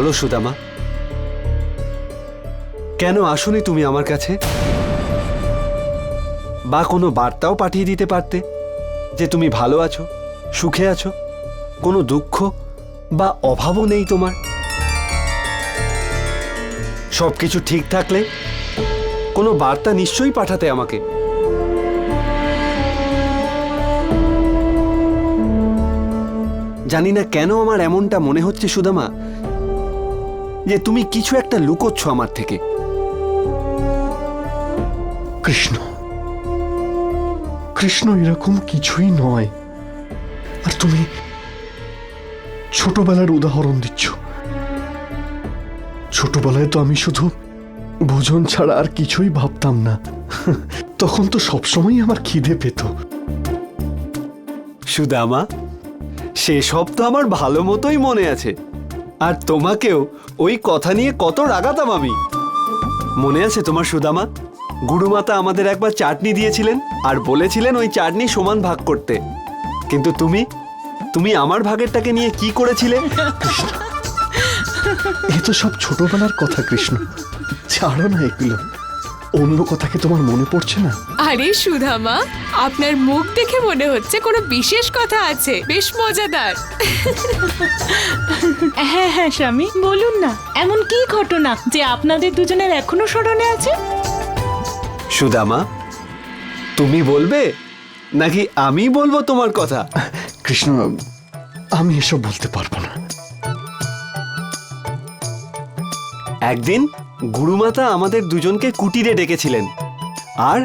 বলো সুদামা। কেন আসনি তুমি আমার কাছে? বা কোনো বার্তাও পাঠিয়ে দিতে পারতে যে তুমি ভালো আছো, সুখে আছো, কোনো দুঃখ বা অভাবও নেই তোমার? সব কিছু ঠিক থাকলে কোনো বার্তা নিশ্চয়ই পাঠাতে আমাকে। জানি না কেন আমার এমনটা মনে হচ্ছে সুদামা। যে তুমি কিছু একটা লুকোচ্ছ আমার থেকে। কৃষ্ণ কৃষ্ণ এরকম কিছুই নয়। আর তুমি ছোটবেলার উদাহরণ দিচ্ছ। ছোটবেলায় তো আমি শুধু ভোজন ছাড়া আর কিছুই ভাবতাম না। তখন তো সবসময় আমার খিদে পেত। সুদামা সেসব তো আমার ভালো মতোই মনে আছে। আর তোমাকেও ওই কথা নিয়ে কত রাগাতাম আমি। মনে আছে তোমার সুদামা? গুরুমাতা আমাদের একবার চাটনি দিয়েছিলেন আর বলেছিলেন ওই চাটনি সমান ভাগ করতে। কিন্তু তুমি? তুমি আমার ভাগেরটাকে নিয়ে কি করেছিলে? এ তো সব ছোটবেলার কথা, কৃষ্ণ। ছাড়ো না এগুলো। অন্য কথাকে তোমার মনে পড়ছে না? আরে সুধামা আপনার মুখ দেখে মনে হচ্ছে কোনো বিশেষ কথা আছে। বেশ মজাদার। হ্যাঁ হ্যাঁ স্বামী বলুন না এমন কি ঘটনা যে আপনাদের দুজনের এখনও স্মরণে আছে? সুদামা তুমি বলবে? নাকি আমি বলব তোমার কথা? কৃষ্ণ আমি এসব বলতে পারব না। একদিন গুরুমাতা আমাদের দুজনকে কুটিরে ডেকেছিলেন। আর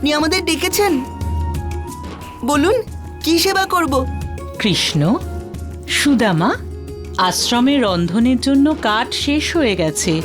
আপনি আমাদের ডেকেছেন। বলুন কি সেবা করব? কৃষ্ণ সুদামা আশ্রমে রন্ধনের জন্য কাঠ শেষ হয়ে গেছে।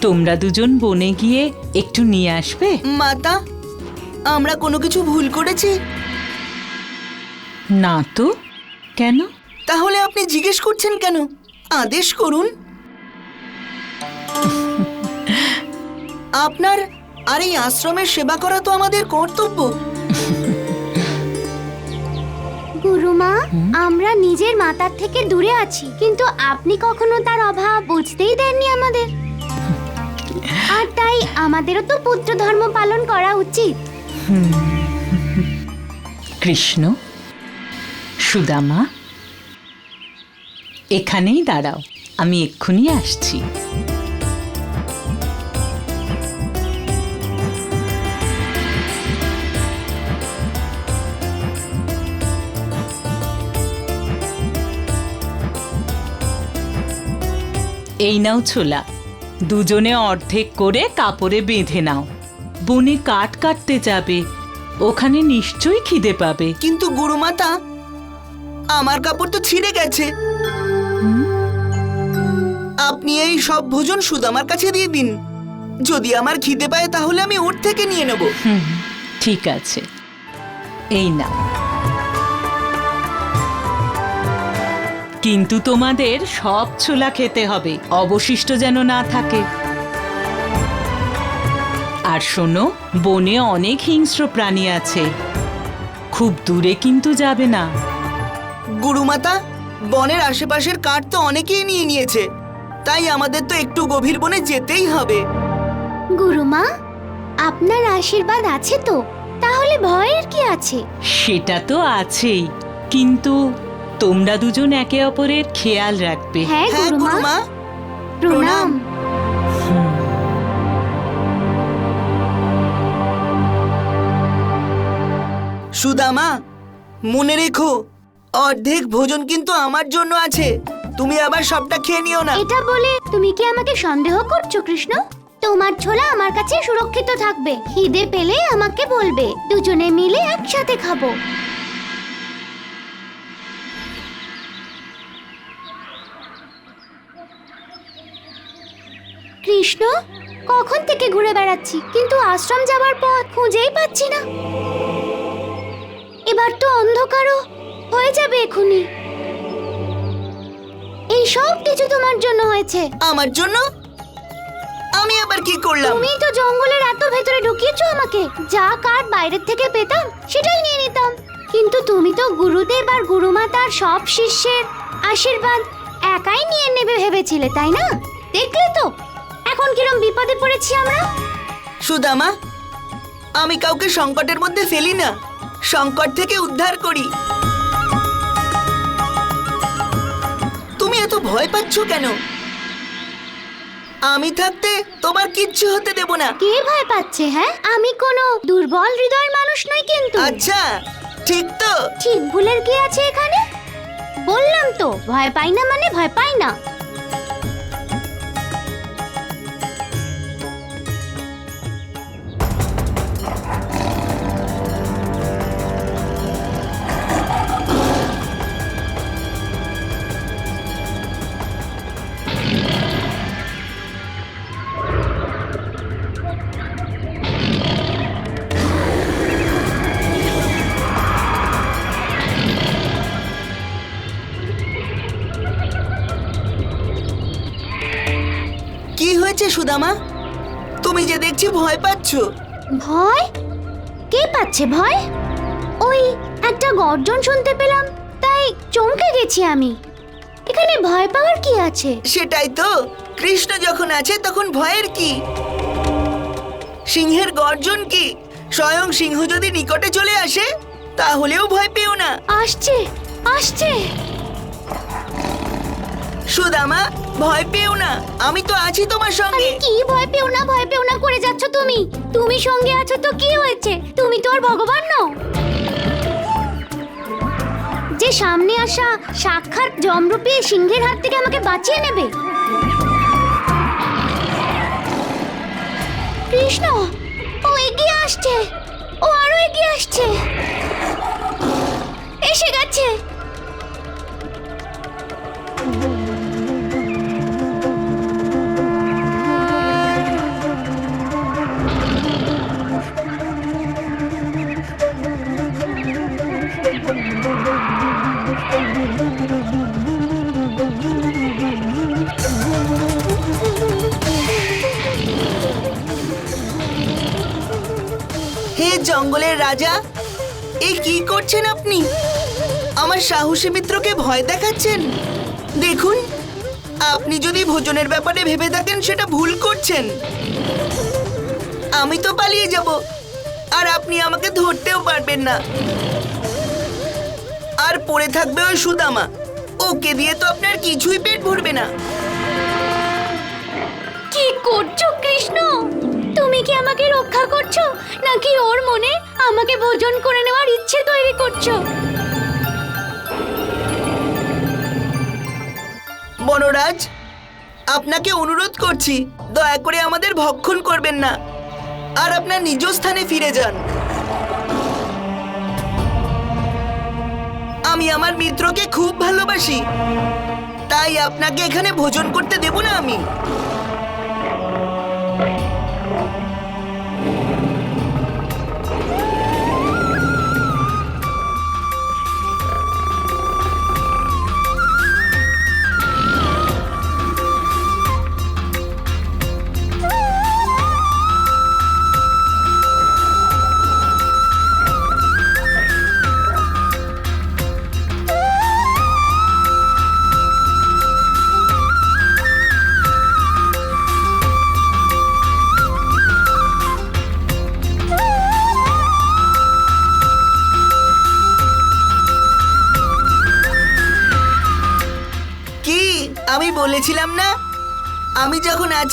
তোমরা দুজন বনে গিয়ে একটু নিয়ে আসবে? মাতা আমরা কোনো কিছু ভুল করেছি? না তো কেন? তাহলে আপনি জিজ্ঞেস করছেন কেন? আদেশ করুন। আপনার আর এই আশ্রমের সেবা করা তো আমাদের কর্তব্য। গুরুমা আমরা নিজের মাতার থেকে দূরে আছি কিন্তু আপনি কখনো তার অভাব বুঝতেই দেননি আমাদের। আর তাই আমাদেরও তো পুত্র ধর্ম পালন করা উচিত। কৃষ্ণ সুদামা এখানেই দাঁড়াও আমি এক্ষুনি আসছি। এই নাও ছোলা। দুজনে অর্ধেক করে কাপড়ে বেঁধে নাও। বনে কাঠ কাটতে যাবে। ওখানে নিশ্চয়ই খিদে পাবে। কিন্তু গুরুমাতা আমার কাপড় তো ছিঁড়ে গেছে। আপনি এই সব ভোজন শুধু আমার কাছে দিয়ে দিন। যদি আমার খিদে পায় তাহলে আমি ওর থেকে নিয়ে নেব। ঠিক আছে। এই না কিন্তু তোমাদের সব ছোলা খেতে হবে। অবশিষ্ট যেন না থাকে। আর শোনো বনে অনেক হিংস্র প্রাণী আছে। খুব দূরে কিন্তু যাবে না। গুরুমাতা বনের আশেপাশের কাঠ তো অনেকেই নিয়ে নিয়েছে। তাই আমাদের তো একটু গভীর বনে যেতেই হবে। গুরুমা আপনার আশীর্বাদ আছে তো? তাহলে ভয়ের কি আছে? সেটা তো আছেই। কিন্তু তোমরা দুজন একে অপরের খেয়াল রাখবে। হ্যাঁ হ্যাঁ গুরুমা। গুরুমা। প্রণাম। সুদামা মনে রেখো অর্ধেক ভোজন কিন্তু আমার জন্য আছে। তুমি আবার সবটা খেয়ে নিও না। এটা বলে তুমি কি আমাকে সন্দেহ করছ কৃষ্ণ? তোমার ছোলা আমার কাছে সুরক্ষিত থাকবে। খিদে পেলে আমাকে বলবে। দুজনে মিলে একসাথে খাব। কৃষ্ণ? কখন থেকে ঘুরে বেড়াচ্ছি? কিন্তু আশ্রম যাবার পথ খুঁজেই পাচ্ছি না। এবার তো অন্ধকারও হয়ে যাবে এখুনি। এই সব কিছু তোমার জন্য হয়েছে। আমার জন্য? আমি আবার কি করলাম? তুমি তো জঙ্গলের এত ভেতরে ঢুকিয়েছো আমাকে। যা কাঠ বাইরের থেকে পেতাম সেটাই নিয়ে নিতাম। কিন্তু তুমি তো গুরুদেব আর গুরুমাতার সব শিষ্যের আশীর্বাদ একাই নিয়ে নেবে ভেবেছিলে তাই না? দেখলে তো? এখন কিরম বিপদে পড়েছি আমরা? সুদামা আমি কাউকে সংকটের মধ্যে ফেলি না। সংকট থেকে উদ্ধার করি। তুমি এত ভয় পাচ্ছ কেন? আমি থাকতে তোমার কিচ্ছু হতে দেব না। কে ভয় পাচ্ছে হ্যাঁ? আমি কোনো দুর্বল হৃদয়ের মানুষ নই কিন্তু। আচ্ছা ঠিক তো। ঠিক ভুলের কি আছে এখানে? বললাম তো ভয় পাই না মানে ভয় পাই না। কি হয়েছে সুদামা? তুমি যে দেখছি ভয় পাচ্ছ। ভয়? কে পাচ্ছে ভয়? ওই একটা গর্জন শুনতে পেলাম তাই চমকে গেছি আমি। এখানে ভয় পাওয়ার কি আছে? সেটাই তো কৃষ্ণ যখন আছে তখন ভয়ের কি? সিংহের গর্জন কি? স্বয়ং সিংহ যদি নিকটে চলে আসে তাহলেও ভয় পেও না। আসছে আসছে। সুদামা, ভয় পেও না। আমি তো আছি তোমার সঙ্গে। কি? ভয় পেও না, ভয় পেও না, করে যাচ্ছ তুমি। তুমি সঙ্গে আছো তো কি হয়েছে? তুমি তো আর ভগবান নও। যে সামনে আসা সাক্ষাৎ জমরূপী সিংহের হাত থেকে আমাকে বাঁচিয়ে নেবে। কৃষ্ণ, ও এগিয়ে আসছে। ও আরও এগিয়ে আসছে। এসে গেছে। হে জঙ্গলের রাজা এই কি করছেন আপনি? আমার সাহসী মিত্রকে ভয় দেখাচ্ছেন? দেখুন, আপনি যদি ভোজনের ব্যাপারে ভেবে থাকেন, সেটা ভুল করছেন। আমি তো পালিয়ে যাব, আর আপনি আমাকে ধরতেও পারবেন না। আর পড়ে থাকবে ওই সুদামা। ওকে দিয়ে তো আপনার কিছুই পেট ভরবে না। কি করছ কৃষ্ণ? তুমি কি আমাকে রক্ষা করছ নাকি ওর মনে আমাকে ভোজন করে নেওয়ার ইচ্ছে তৈরি করছ? বনরাজ আপনাকে অনুরোধ করছি দয়া করে আমাদের ভক্ষণ করবেন না। আর আপনার নিজ স্থানে ফিরে যান। আমি আমার মিত্রকে খুব ভালোবাসি। তাই আপনাকে এখানে ভোজন করতে দেব না আমি।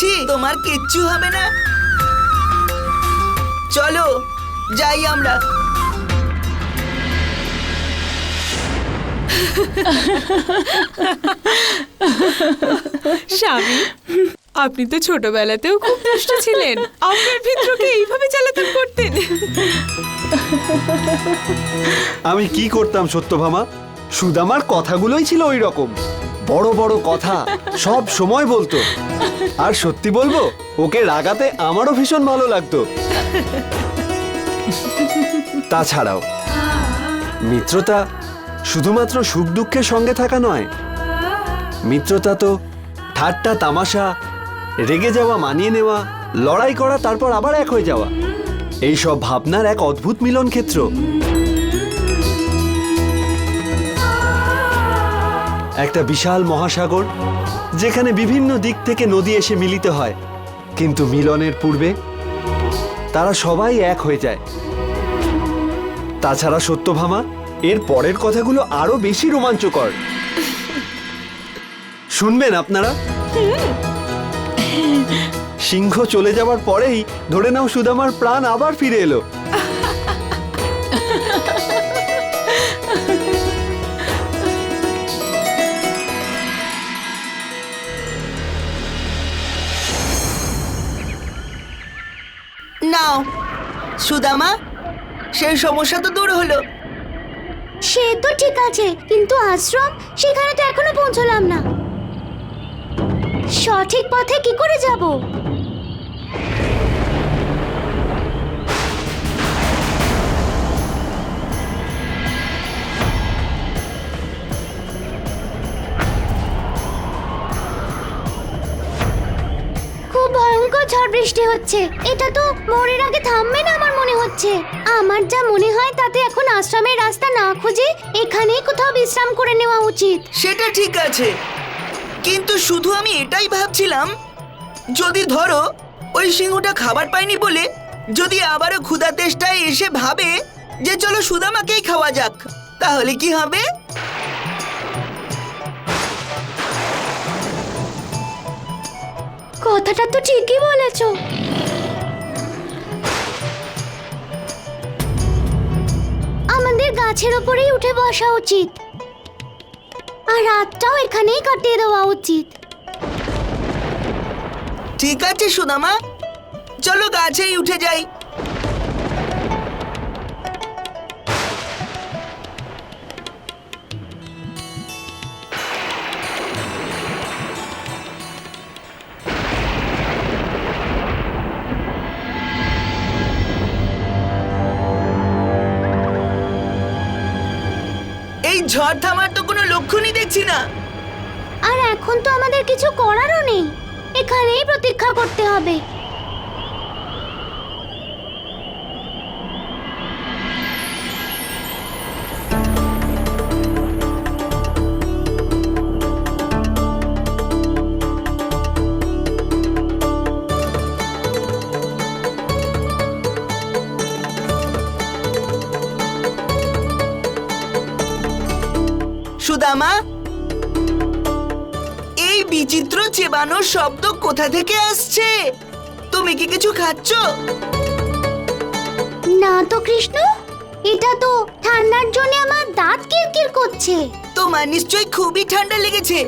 আছি তোমার কিচ্ছু হবে না। চলো যাই আমরা। স্বামী আপনি তো ছোটবেলাতেও খুব দুষ্ট ছিলেন। আপনার ভিতরকে এইভাবে চালাতে করতেন। আমি কি করতাম সত্যভামা? সুদামার কথাগুলোই ছিল ওই রকম বড় বড় কথা সব সময় বলতো। আর সত্যি বলব, ওকে রাগাতে আমারও ভীষণ ভালো লাগতো। তাছাড়াও, মিত্রতা শুধুমাত্র সুখ দুঃখের সঙ্গে থাকা নয়, মিত্রতা তো ঠাট্টা, তামাশা, রেগে যাওয়া, মানিয়ে নেওয়া, লড়াই করা, তারপর আবার এক হয়ে যাওয়া। এই সব ভাবনার এক অদ্ভুত মিলন ক্ষেত্র একটা বিশাল মহাসাগর, যেখানে বিভিন্ন দিক থেকে নদী এসে মিলিত হয়। কিন্তু মিলনের পূর্বে তারা সবাই এক হয়ে যায়। তাছাড়া সত্যভামা, এর পরের কথাগুলো আরও বেশি রোমাঞ্চকর। শুনবেন আপনারা? সিংহ চলে যাওয়ার পরেই ধরে নাও সুদামার প্রাণ আবার ফিরে এলো। নাও, সুদামা, সেই সমস্যা তো দূর হলো। সে তো ঠিক আছে, কিন্তু আশ্রম, সেখানে তো এখনও পৌঁছলাম না। সঠিক পথে কি করে যাব? ঝড় বৃষ্টি হচ্ছে। এটা তো মোড়ের আগে থামবে না আমার মনে হচ্ছে। আমার যা মনে হয় তাতে এখন আশ্রমের রাস্তা না খুঁজে এখানেই কোথাও বিশ্রাম করে নেওয়া উচিত। সেটা ঠিক আছে। কিন্তু শুধু আমি এটাই ভাবছিলাম, যদি ধরো ওই সিংহটা খাবার পায়নি বলে, যদি আবারও ক্ষুধা তেষ্টায় এসে ভাবে যে চলো সুদামাকেই খাওয়া যাক, তাহলে কি হবে? কথাটা তো ঠিকই বলেছ। আমাদের গাছের ওপরেই উঠে বসা উচিত। আর রাতটাও এখানেই কাটিয়ে দেওয়া উচিত। ঠিক আছে, সুদামা। চলো গাছেই উঠে যাই। ঝড় থামার তো কোনো লক্ষণই দেখছি না। আর এখন তো আমাদের কিছু করারও নেই। এখানেই প্রতীক্ষা করতে হবে। সুদামা এই বিচিত্র চেবানোর শব্দ কোথা থেকে আসছে? তুমি কি কিছু খাচ্ছ? না তো কৃষ্ণ। এটা তো ঠান্ডার জন্য আমার দাঁত কিরকির করছে। তোমার নিশ্চয়ই খুবই ঠান্ডা লেগেছে।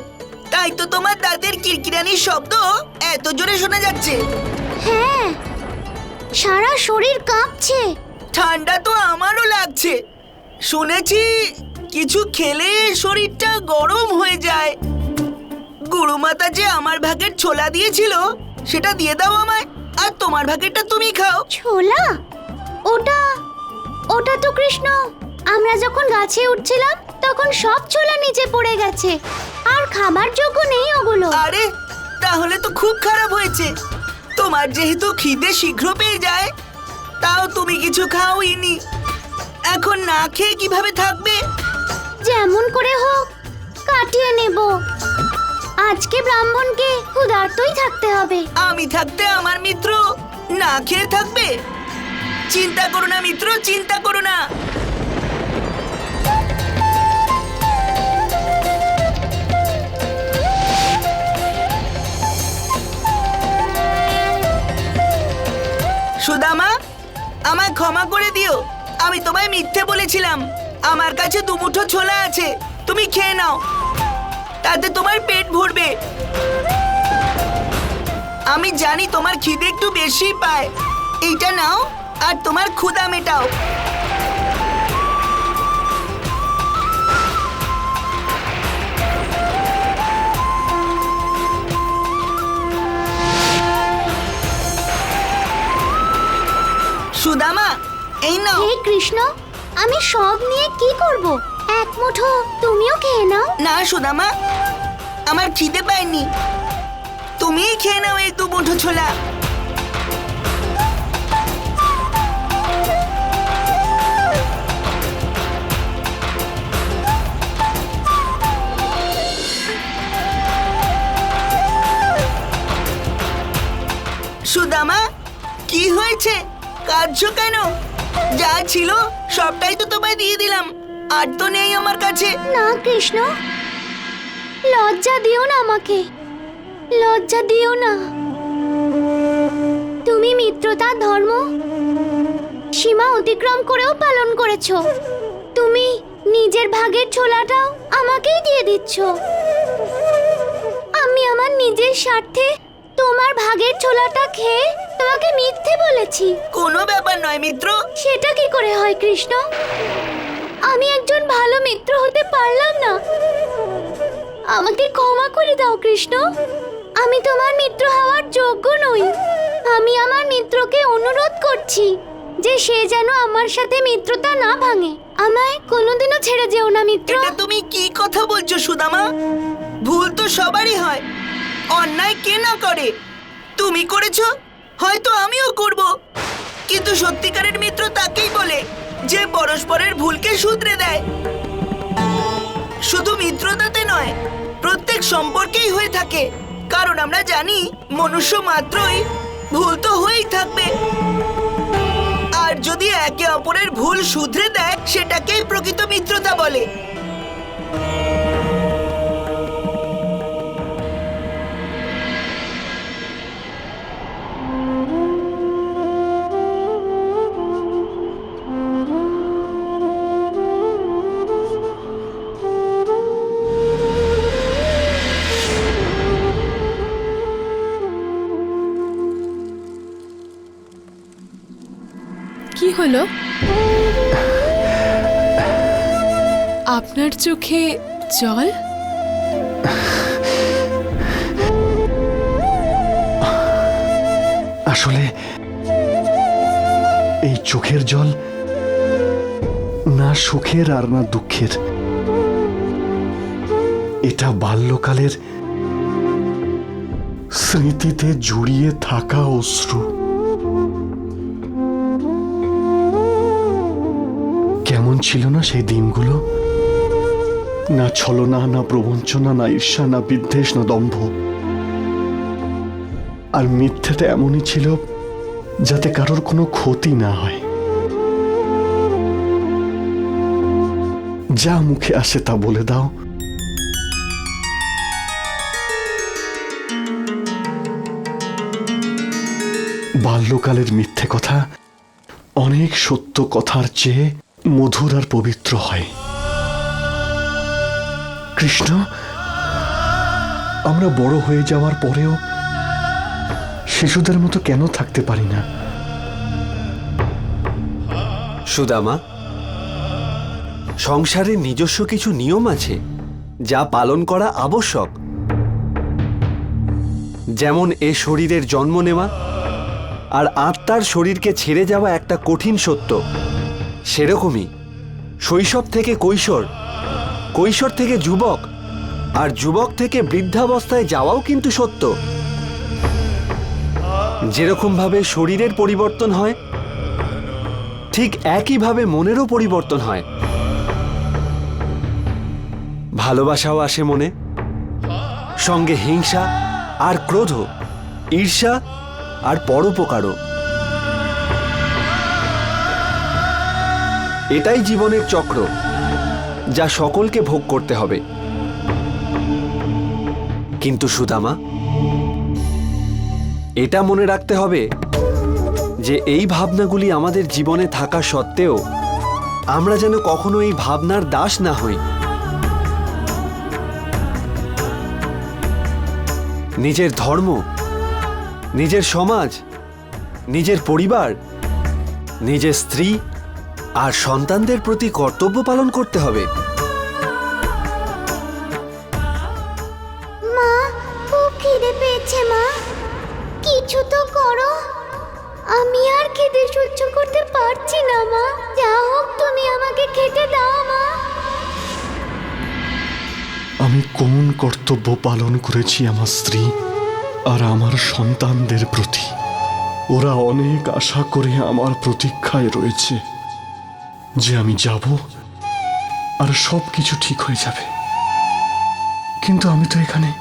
তাই তো তোমার দাঁতের কিরকিরানির শব্দ এত জোরে শোনা যাচ্ছে। হ্যাঁ সারা শরীর কাঁপছে। ঠান্ডা তো আমারও লাগছে। শুনেছি কিছু খেলে শরীরটা গরম হয়ে যায়। গুরুমাতা যে আমার ভাগের ছোলা দিয়েছিল সেটা দিয়ে দাও আমায় আর তোমার ভাগেরটা তুমি খাও। ছোলা? ওটা ওটা তো কৃষ্ণ। আমরা যখন গাছে উঠছিলাম তখন সব ছোলা নিচে পড়ে গেছে। আর খাবার যোগ্য নেই ওগুলো। আরে তাহলে তো খুব খারাপ হয়েছে। তোমার যেহেতু খিদে শীঘ্র পেয়ে যায় তাও তুমি কিছু খাওইনি। এখন না খেয়ে কীভাবে থাকবে? যেমন করে হোক, কাটিয়ে নেব। আজকে ব্রাহ্মণকে ক্ষুধার্তই থাকতে হবে। আমি থাকতে আমার মিত্র না খেয়ে থাকবে? চিন্তা করো না মিত্র, চিন্তা করো না। সুদামা, আমায় ক্ষমা করে দিও। আমি তোমায় মিথ্যে বলেছিলাম। আমার কাছে দুমুঠো ছোলা আছে। তুমি খেয়ে নাও। তাতে তোমার পেট ভরবে। আমি জানি তোমার খিদে একটু বেশি পায়। এইটা নাও আর তোমার ক্ষুদা মেটাও। সুদামা, এই না কৃষ্ণ আমি সব নিয়ে কি করব? এক মুঠো তুমিও খেয়ে নাও। না সুদামা আমার খিদে পায়নি। তুমিই খেয়ে নাও এই দু মুঠো ছোলা। সুদামা, কি হয়েছে? কাঁদছো কেন? যা ছিল সবটাই তো তোমায় দিয়ে দিলাম। আর তো নেই আমার কাছে। না, কৃষ্ণ। লজ্জা দিও না আমাকে। লজ্জা দিও না। তুমি মিত্রতা, ধর্ম, সীমা অতিক্রম করেও পালন করেছ। তুমি নিজের ভাগের ছোলাটাও আমাকেই দিয়ে দিচ্ছ। আমি আমার নিজের স্বার্থে তোমার ভাগের ছোলাটা খেয়ে তোমাকে মিথ্যে বলেছি। কোনো ব্যাপার নয় মিত্র। সেটা কি করে হয় কৃষ্ণ? আমি একজন ভালো মিত্র হতে পারলাম না। আমাকে ক্ষমা করে দাও কৃষ্ণ। আমি তোমার মিত্র হওয়ার যোগ্য নই। আমি আমার মিত্রকে অনুরোধ করছি যে সে যেন আমার সাথে মিত্রতা না ভাঙে। আমায় কোনোদিনও ছেড়ে যেও না মিত্র। এটা তুমি কি কথা বলছো সুদামা? ভুল তো সবারই হয়। অন্যায় কে না করে? তুমি করেছ? হয়তো আমিও করব। কিন্তু সত্যিকারের মিত্র তাকেই বলে যে পরস্পরের ভুলকে শুধরে দেয়। শুধু মিত্রতাতে নয়, প্রত্যেক সম্পর্কেই হয়ে থাকে। কারণ আমরা জানি, মনুষ্য মাত্রই ভুল তো হয়েই থাকবে। আর যদি একে অপরের ভুল শুধরে দেয়, সেটাকেই প্রকৃত মিত্রতা বলে। হলো? আপনার চোখে জল? আসলে এই চোখের জল না সুখের আর না দুঃখের। এটা বাল্যকালের স্মৃতিতে জড়িয়ে থাকা অশ্রু। ছিল না সেই দিনগুলো? না ছলনা, না প্রবঞ্চনা, না ঈর্ষা, না বিদ্বেষ, না দম্ভ। আর মিথ্যেটা এমনই ছিল যাতে কারোর কোনো ক্ষতি না হয়। যা মুখে আসে তা বলে দাও। বাল্যকালের মিথ্যে কথা, অনেক সত্য কথার চেয়ে মধুর আর পবিত্র হয়। কৃষ্ণ, আমরা বড় হয়ে যাওয়ার পরেও শিশুদের মতো কেন থাকতে পারি না? সুদামা, সংসারে নিজস্ব কিছু নিয়ম আছে যা পালন করা আবশ্যক। যেমন এ শরীরের জন্ম নেওয়া আর আত্মার শরীরকে ছেড়ে যাওয়া একটা কঠিন সত্য। সেরকমই। শৈশব থেকে কৈশোর কৈশোর থেকে যুবক, আর যুবক থেকে বৃদ্ধাবস্থায় যাওয়াও কিন্তু সত্য। যেরকমভাবে শরীরের পরিবর্তন হয়, ঠিক একইভাবে মনেরও পরিবর্তন হয়। ভালোবাসাও আসে মনে, সঙ্গে হিংসা আর ক্রোধ ঈর্ষা আর পরোপকারও। এটাই জীবনের চক্র, যা সকলকে ভোগ করতে হবে। কিন্তু সুদামা, এটা মনে রাখতে হবে যে এই ভাবনাগুলি আমাদের জীবনে থাকা সত্ত্বেও আমরা যেন কখনো এই ভাবনার দাস না হই। নিজের ধর্ম, নিজের সমাজ, নিজের পরিবার, নিজের স্ত্রী আর সন্তানদের প্রতি কর্তব্য পালন করতে হবে। মা ও খিদে পেয়েছে মা। কিছু তো করো। আমি আর খেতে সহ্য করতে পারছি না মা। যা হোক তুমি আমাকে খেতে দাও মা। আমি কোন কর্তব্য পালন করেছি আমার স্ত্রী আর আমার সন্তানদের প্রতি? ওরা অনেক আশা করে আমার প্রতীক্ষায় রয়েছে। যে আমি যাব, আর সব কিছু ঠিক হয়ে যাবে। কিন্তু আমি তো এখানে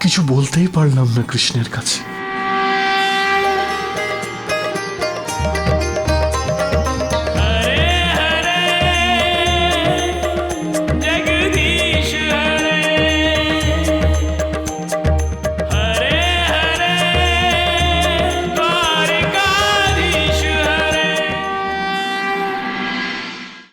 কিছু বলতেই পারলাম না কৃষ্ণের কাছে।